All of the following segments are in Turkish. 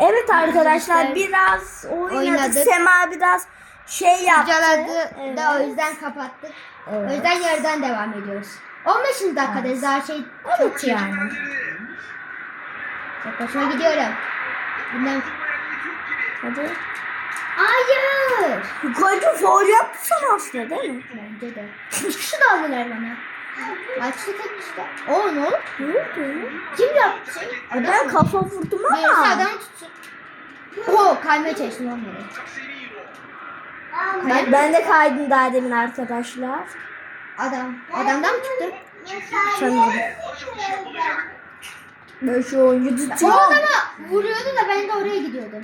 Evet arkadaşlar biraz oynadık. oynadık. Sema biraz şey yaptı. Caladı Evet. da o yüzden kapattık. O Evet. yüzden yarıdan devam ediyoruz. 15. dakikadayız daha şey çok yani. Çok hoşuma gidiyorum. Bundan... Hadi. Hayır. Yukarıda foul yapmışsın aslında değil mi? Bence de. Kişi de aldılar bana. Maçta tek kişi de. Oo ne oldu? Ne oldu? Kim yaptı? Ben Adam mı? kafa vurdum ama. adamı tutsun. Oo kaymaya çalıştım onları. Ben, ben de kaydım daha demin arkadaşlar. Adam. Adamdan mı tuttu? Sanırım. Ben şu oyuncu O tutuyorum. adama vuruyordu da ben de oraya gidiyordum.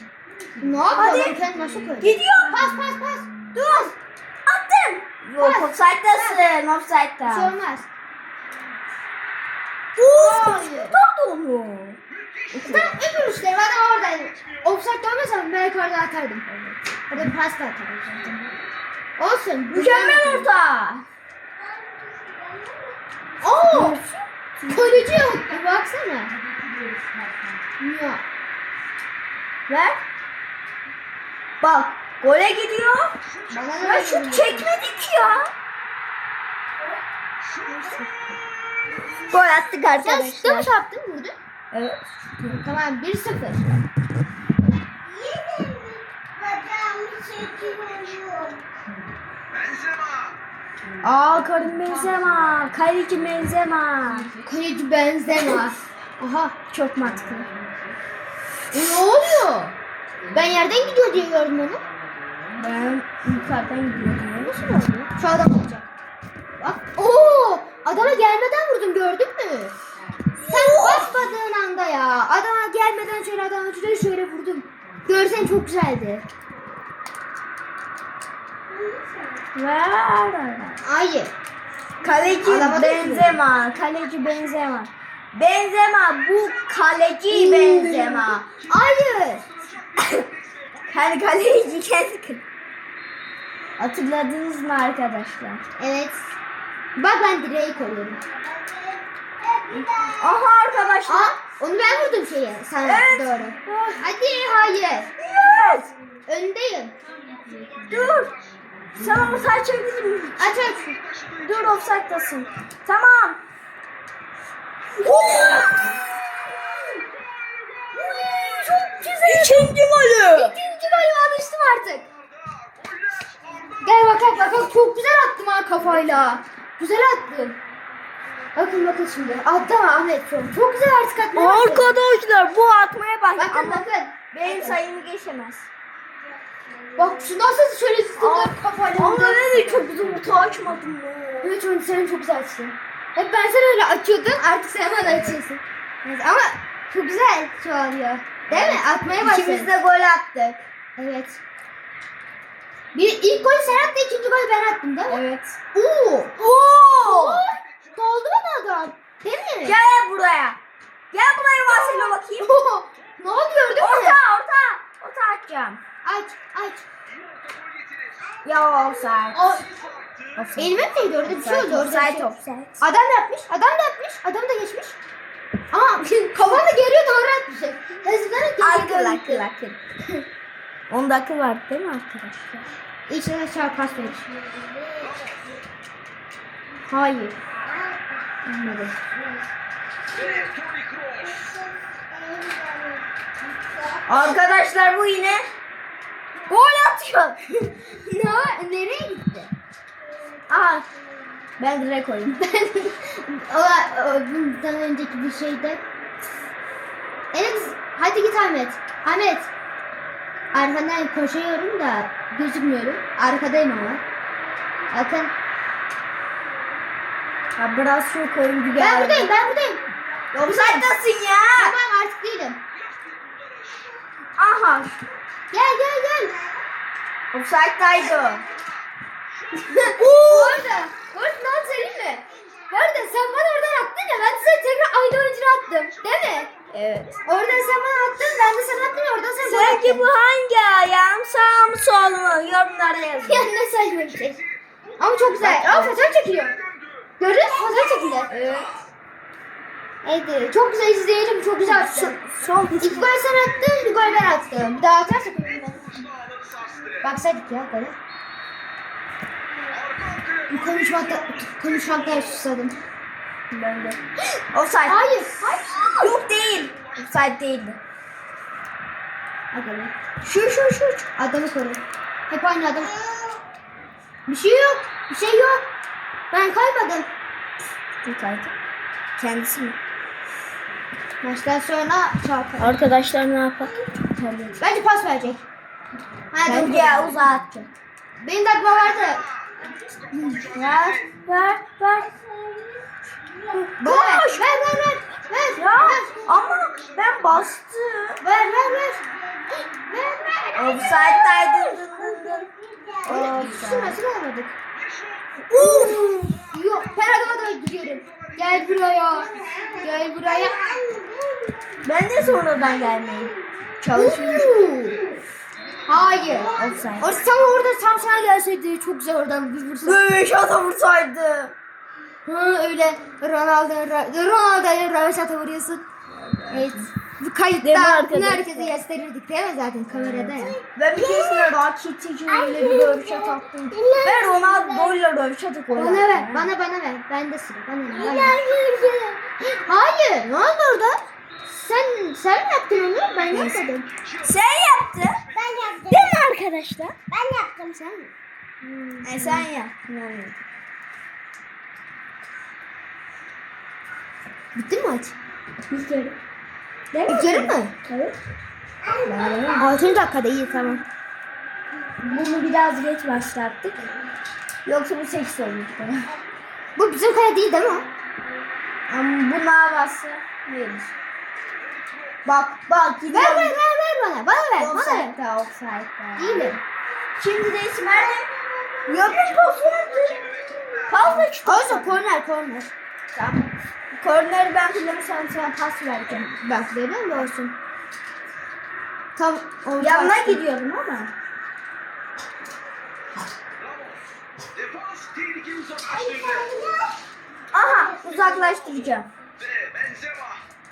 Ne yapıyor? Hadi. Adam kendini nasıl koydu? Gidiyor. Pas pas pas. Dur. Attım. Yok offside'dasın. Offside'da. olmaz. Hayır. Tutardı onu. Tam öbür uçları ben oradaydı. Offside olmasam belki orada atardım. Orada bir pas da atardım zaten. Olsun. Mükemmel orta. Oo! Kaleci yok. Bir baksana. Ya. Ver. Bak gole gidiyor. Bana Ya şut çekmedik ya. Gol attık Sen şutta mı arkadaşlar. çarptın vurdun? Evet. Tamam 1-0. Aa Karim Benzema. Kaleci Benzema. Kaleci Benzema. Aha. Çok mantıklı. E, ne oluyor? Ben yerden gidiyor diye gördüm onu. Ben yukarıdan gidiyorum. Nasıl oldu? Şu adam olacak. Bak. Oo! Adama gelmeden vurdum gördün mü? Sen basmadığın anda ya. Adama gelmeden şöyle adama şöyle şöyle vurdum. Görsen çok güzeldi. Hayır. Kaleci Adama da Benzema. Kaleci Benzema. Benzema bu kaleci Benzema. Hayır. Hani kaleci kendi Hatırladınız mı arkadaşlar? Evet. Bak ben direği koruyorum. Aha arkadaşlar. Aa, onu ben vurdum şeye. Sana Evet. doğru. Hadi hayır. Yes. Öndeyim. Dur. Sana mesaj çekebilirim. Aç aç. Dur offside'dasın. Tamam. Çok güzel. İkinci golü. İkinci golü alıştım artık. Gel bakalım bakalım çok güzel attım ha kafayla. Güzel attım. Bakın bakın şimdi. Attım Ahmet çok. Çok güzel artık atmaya başladım. Arkadaşlar bu atmaya bak. Bakın Ama bakın. benim Bakın. sayımı geçemez. Bak şu nasıl şöyle zıplar kafayla. Ama ben de çok orta açmadım ya. Evet onu sen çok güzel açtın. Hep ben sana öyle açıyordum artık sen bana açıyorsun. Evet, ama çok güzel çoğalıyor. Değil mi? Atmaya başladın. İkimiz de gol attık. Evet. Bir ilk golü sen attın, ikinci golü ben attım değil mi? Evet. Oo! Oo! Doldu bana adam. Değil mi? Gel buraya. Gel buraya Marcelo bakayım. Ne oldu gördün mü? Orta, orta. Orta atacağım. Aç, aç. Ya offside. O, elime mi değdi orada bir şey oldu Offside, şey. offside. Adam da yapmış, adam da yapmış, adam da geçmiş. Ama kafamda geriye doğru atmış. Hızlıdan Akıl, akıl, akıl. 10 dakika var değil mi arkadaşlar? İçine ver. Hayır. Olmadı. Arkadaşlar bu yine gol atıyor. Ne? Nereye gitti? Aa, ben direkt koyayım. o, o önceki bir şeyde. Evet, hadi git Ahmet. Ahmet. Arkandan koşuyorum da gözükmüyorum. Arkadayım ama. Bakın. Ya biraz şu oyuncu geldi. Ben buradayım, ben buradayım. Offside'dasın ya. Tamam artık değilim. Aha. Gel gel gel. Offside'daydı o. Bu arada ne söyleyeyim mi? Bu arada sen bana oradan attın ya ben sana tekrar aynı oyuncunu attım. Değil mi? Evet. Oradan sen bana attın ben de sana attım oradan sen bana Sence attın. bu hangi ayağım sağ mı sol mu? Yorumlara yazın. Ya ne saçma bir şey. Ama çok güzel. Aa fotoğraf çekiliyor. Gördün mü? Fotoğraf çekildi. Evet. Evet, çok güzel izleyelim. Çok güzel attın. Son İlk golü sen attın, bir gol ben attım. Bir daha atarsak Baksaydık ya gole. Konuşmakta, konuşmakta susadım. Ben de. Offside. Hayır, hayır. Yok değil. Offside değildi. Be. Şu şu şu. Adamı koru. Hep aynı adam. Bir şey yok. Bir şey yok. Ben kaymadım. Offside. Kendisi mi? Maçtan sonra çarpar. Arkadaşlar ne yapar? Bence pas verecek. Hadi uzağa atacak. Benim de aklıma vardı. Ver. Ver. Ver. Ver. Ver ver ver. Ver. Ya Ver. ama ben bastım. Ver ver ver. Ver ver. Offside'daydı. Dın dın dın. Öyle Offside. sürmesini almadık. Uf. Yok her adama da gidiyorum. Gel buraya. Gel buraya. Ben de sonradan gelmeyeyim. Çalışmış. Uuu. Hayır. Offside. Tam orada tam sana gelseydi çok güzel oradan bir vursa. Böyle şata vursaydı. Ha öyle Ronaldo Ronaldo'ya röveşata vuruyorsun. Evet. Bu kayıtta arkadaşlar? bunu herkese gösterirdik değil mi zaten kamerada ya. Ben bir keresinde Rakitici öyle bir röveşat attım. Ben Ronaldo'yla röveşatı gol Bana ver, bana bana ver. Ben de sıra. Bana ver. Bana ver. Hayır, ne oldu orada? Sen sen mi yaptın onu? Ben yapmadım. Sen yaptın. Ben yaptım. Değil mi arkadaşlar? Ben yaptım sen mi? E sen yaptın. Yani. Bitti mi maç? Bir kere. İlk yarı mı? Evet. 6. dakikada iyi tamam. Bunu biraz geç başlattık. Yoksa bu 8 olmuştu. Bu bizim kale değil değil mi? Ama bu havası verir. Bak bak. Ver ver ver ver bana. Bana ver. Bana ver. Offside'da offside'da. Değilim. Şimdi de İsmail'e yapış pas verdi. Çıktı. Olsun korner korner. Tamam. Korneri ben kullanırsam sana pas vereceğim. Bak veriyor mu olsun? Tam orta Yanına açtım. gidiyordum ama. Aha uzaklaştıracağım.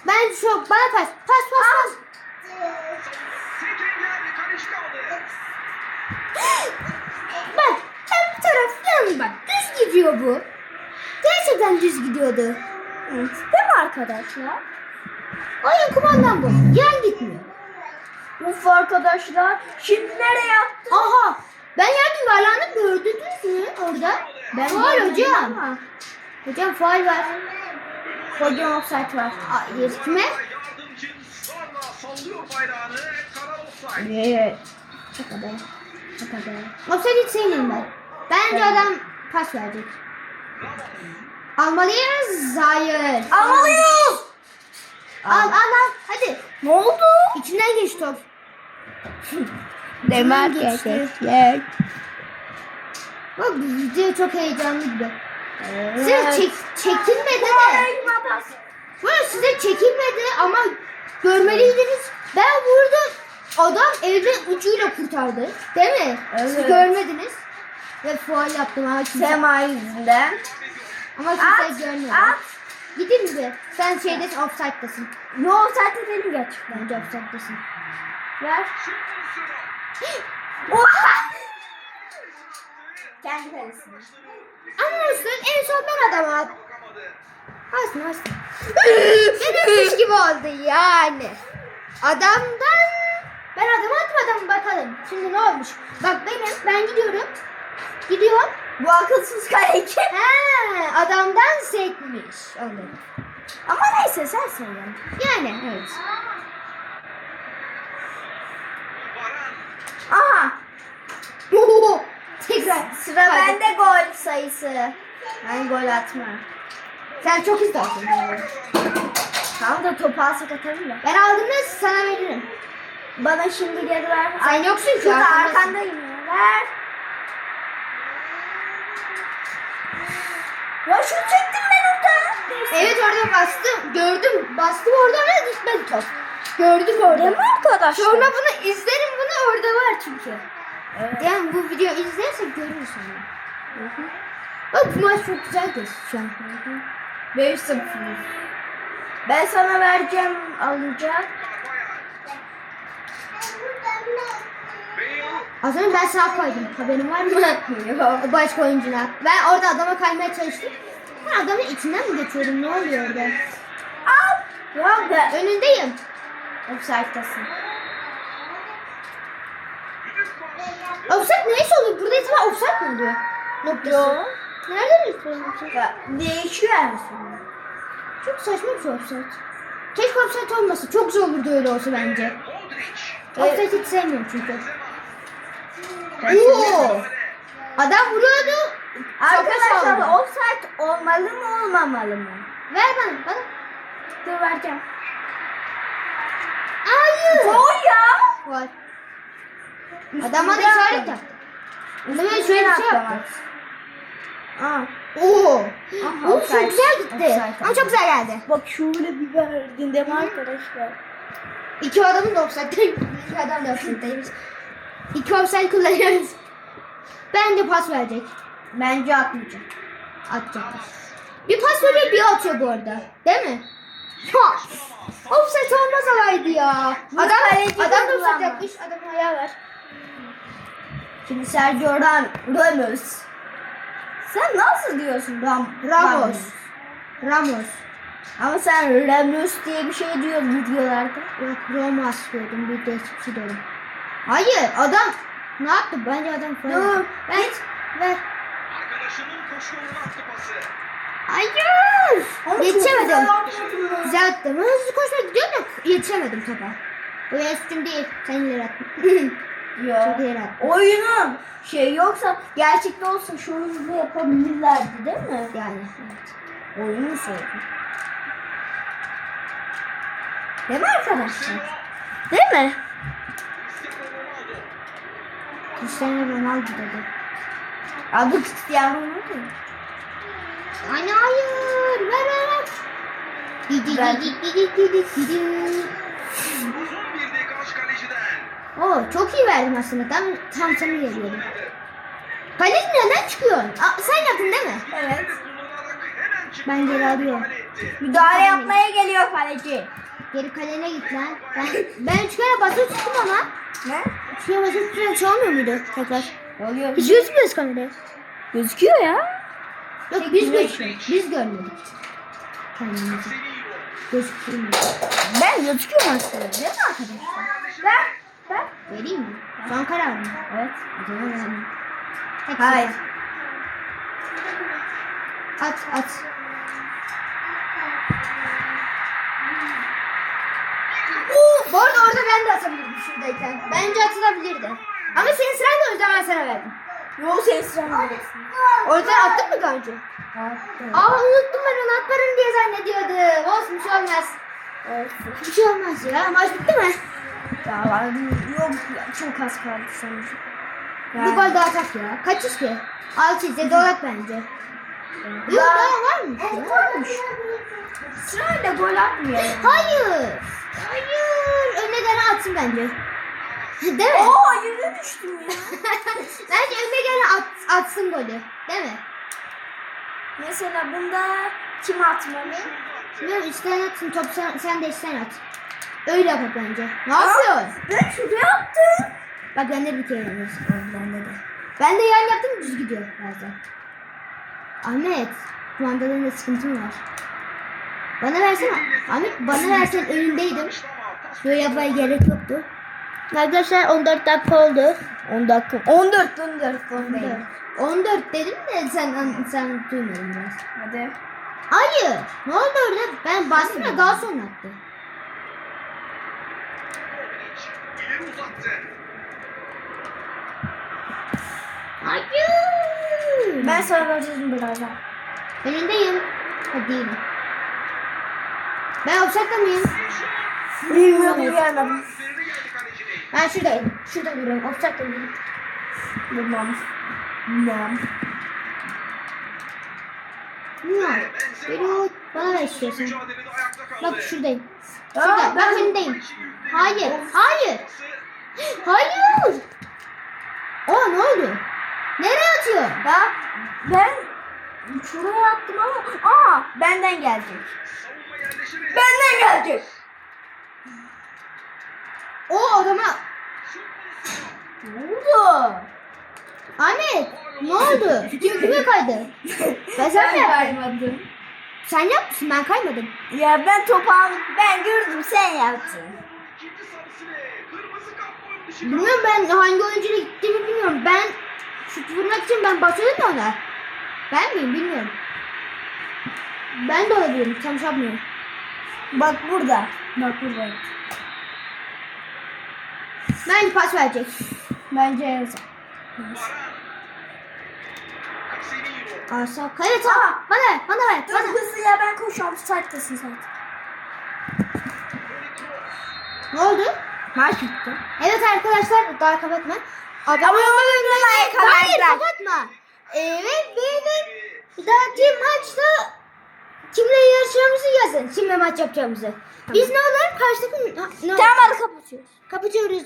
Ben şu bana pas. Pas pas pas. Kaliş kaldı. Bak hem taraf yan bak. Düz gidiyor bu. Gerçekten düz gidiyordu. Evet. Değil mi arkadaşlar? Oyun kumandan bu. Yan gitmiyor. Uf arkadaşlar. Şimdi nereye attın? Aha. Ben yer yuvarlanıp gördünüz mü orada? Ben faal hocam. ama. Hocam faal var. Hocam offside var. Hayır kime? Evet. Şaka be. Şaka be. Offside hiç sevmiyorum ben. Bence adam pas verecek. Almalıyız. Hayır. Almalıyız. Al al al. Hadi. Ne oldu? İçinden geç top. Demir geçti. Bak bu video çok heyecanlı gibi. Evet. Size çek, çekilmedi de. Bu size çekilmedi ama görmeliydiniz. Ben vurdum. Adam elden ucuyla kurtardı. Değil mi? Siz Evet. görmediniz. Ve faal yaptım Sema yüzünden. Ama At. kimse görmedi. At. Gidin bir. Sen şeydesin, offside'dasın. Ne offside değilim gerçekten. Bence offside'dasın. Ver. Oha! Kendi kalesine. Ama olsun en son ben adama. Bakamadı. Olsun olsun. Benim gibi oldu yani. Adamdan ben adamı atmadım bakalım. Şimdi ne olmuş? Bak benim ben gidiyorum. Gidiyorum. Bu akılsız kaleci. He adamdan sekmiş. Anladım. Ama neyse sen söyle. Yani evet. Aha. Oho, Tekrar. Sıra Hadi. bende gol sayısı. Ben gol atma. Sen çok istersin. Tamam da topu alsak atarım da. Ben aldım da sana veririm. Bana şimdi geri ver. Sen yoksun ki. Şurada arkandayım. Ver. Ya şunu çektim ben orada. Evet orada bastım. Gördüm. Bastım orada ama gitmedi top. Gördük orada. Değil mi arkadaşlar? Sonra bunu izlerim bunu orada var çünkü. Evet. Yani bu videoyu izlersek görürüz sonra. Bak bu maç çok güzel geçti şu an. 5-0. Ben sana vereceğim alacak. Önce ben sağ koydum. Haberin var mı? Yok. Başka oyuncuna. Ben orada adama kaymaya çalıştım. Ben adamın içinden mi geçiyordum? Ne oluyor orada? Al. Ya ben Önündeyim. pas. Offside neyse olur. Burada itibaren offside mi oluyor? Noktası. Yo. Nereden yapıyorsun değişiyor her sonra. Çok saçma bir şey offside. Keşke offside olmasa. Çok zor olurdu öyle olsa bence. Offside hiç sevmiyorum çünkü. Oo. Adam vuruyordu. Arkadaşlar offside olmalı mı olmamalı mı? Ver bana. Bana. Dur vereceğim. Hayır. Gol ya. Var. Adam bana işaret yaptı. Adam şöyle şey yaptı. Aa. Oo. Aha, Oo, çok güzel gitti. Ama çok güzel geldi. Bak şöyle bir verdin değil mi arkadaşlar? İki adamın da offside'deymiş. İki adam da offside'deymiş. İki offside kullanıyoruz. Bence pas verecek. Bence atmayacak. Atacak. Bir pas veriyor bir atıyor bu arada. Değil mi? Ha. Offside olmaz olaydı ya. Adam, adam da offside yapmış. Adamın ayağı var. Şimdi Sergio Ram Ramos. Sen nasıl diyorsun Ram Ramos. Ramos. Ama sen Ramos diye bir şey diyor videolarda. Yok Ramos diyordum. Bir şey diyordum. Hayır adam ne yaptı? Bence adam falan. Dur, Ver. Ver. Arkadaşının koşuğuna attı pası. Hayır. Ama çok Yetişemedim. güzel attım. Hızlı koşmak gidiyor da yetişemedim topa. Bu suçum değil. Sen ileri attın. Ya. Çok ileri attın. Oyunun şey yoksa gerçekte olsa şu hızlı yapabilirlerdi değil mi? Yani. Evet. Oyunu sevdim. Değil mi arkadaşlar? Değil mi? Cristiano Ronaldo. Dedi. Adı Cristiano Ronaldo. Anne hayır. Ver ver ver. Didi didi didi didi didi. Uzun bir dekaj kaleciden. Oo çok iyi verdim aslında. Tam tam sana geliyordu. Kaleci neden çıkıyorsun? Aa, sen yaptın değil mi? Evet. Ben geri alıyorum. müdahale yapmaya geliyor kaleci. Geri kalene git lan. Ben, ben üç kere basılı tuttum ama. Ne? Kere basılı tutunca hiç olmuyor muydu tekrar? Oluyor. Hiç gözükmüyoruz kameraya. Gözüküyor ya. Yok biz gözüküyoruz. Biz görmedik. Kendimizi. Ben gözüküyorum aslında değil mi arkadaşlar? Ver. Ver. Vereyim mi? Son karar mı? Evet. O zaman. Tek Hayır. At at. Oo, bu arada orada ben de atabilirdim şuradayken. Bence atılabilirdi. Ama senin sırayla o yüzden ben sana verdim. Yo sen sıra O yüzden attın mı Gancı? Aa unuttum ben onu atmarım diye zannediyordum. Olsun bir şey olmaz. Bir şey olmaz ya. Maç bitti mi? Ya ben yok çok az kaldı sanırım. Bir gol daha atak ya. Kaçız ki? 6 7 olarak bence. Yok daha var mı? Varmış. Sırayla gol atmıyor. Hayır. Hayır. Önüne gene atsın bence. Değil mi? Oo yüze düştüm ya. Bence önüne gene at, atsın golü. Değil mi? Mesela bunda kim atmalı? Bilmiyorum içten atsın. Top sen, sen de içten at. Öyle yap bence. Ne yapıyorsun? Ben şuraya attım. Bak bende bir kere yanlış. Bende de. Ben de yan yaptım düz gidiyor bazen. Ahmet. Kumandalarında sıkıntım var. Bana versene. Ahmet bana versen önündeydim. Böyle yapmaya gerek yoktu. Arkadaşlar 14 dakika oldu. 10 dakika. 14 14 14. 14 dedim de sen sen duymadın biraz. Hadi. Hayır. Ne oldu orada? Ben bastım da daha sonra attı. Hayır. Ben sana vereceğim birazdan. önündeyim. Hadi. Ben offside'da mıyım? Bilmiyorum gelmedim. Ben şuradayım. Şurada duruyorum. Offside'da duruyorum. Bilmem. Bilmem. Ne? Geliyor. Bana ayakta kaldı. Bak şuradayım. Aa, Şurada. Bak ben- önündeyim. Hayır. Hayır. Hayır. Aa ne oldu? Nereye atıyor? Ya ben şuraya attım ama aa benden gelecek. Benden gelecek. O adama oldu? Ahmet ne oldu? Kim kime kaydı? Ben sen mi yaptın? Sen yapmışsın ben kaymadım. Ya ben topu aldım. Ben gördüm sen yaptın. Bilmiyorum ben hangi oyuncuyla gittiğimi bilmiyorum. Ben şut vurmak için ben basıyordum da ona. Ben miyim bilmiyorum. Ben de olabilirim tam şey yapmıyorum. Bak burada. Bak burada. Ben pas verecek. Bence Elsa. Baran. Casemiro. Asap. Evet ha. Bana ver bana ver Dur bana. hızlı ya ben koşuyorum. Site'desin zaten. Ne oldu? Maç bitti. Evet arkadaşlar daha kapatma. Abone olmayı unutmayın Hayır kapatma. Evet benim bir dahaki maçta kimle yarışacağımızı yazın. Kimle maç yapacağımızı. Biz ne olur karşı takım ne olur? Tamam hadi kapatıyoruz. Kapatıyoruz.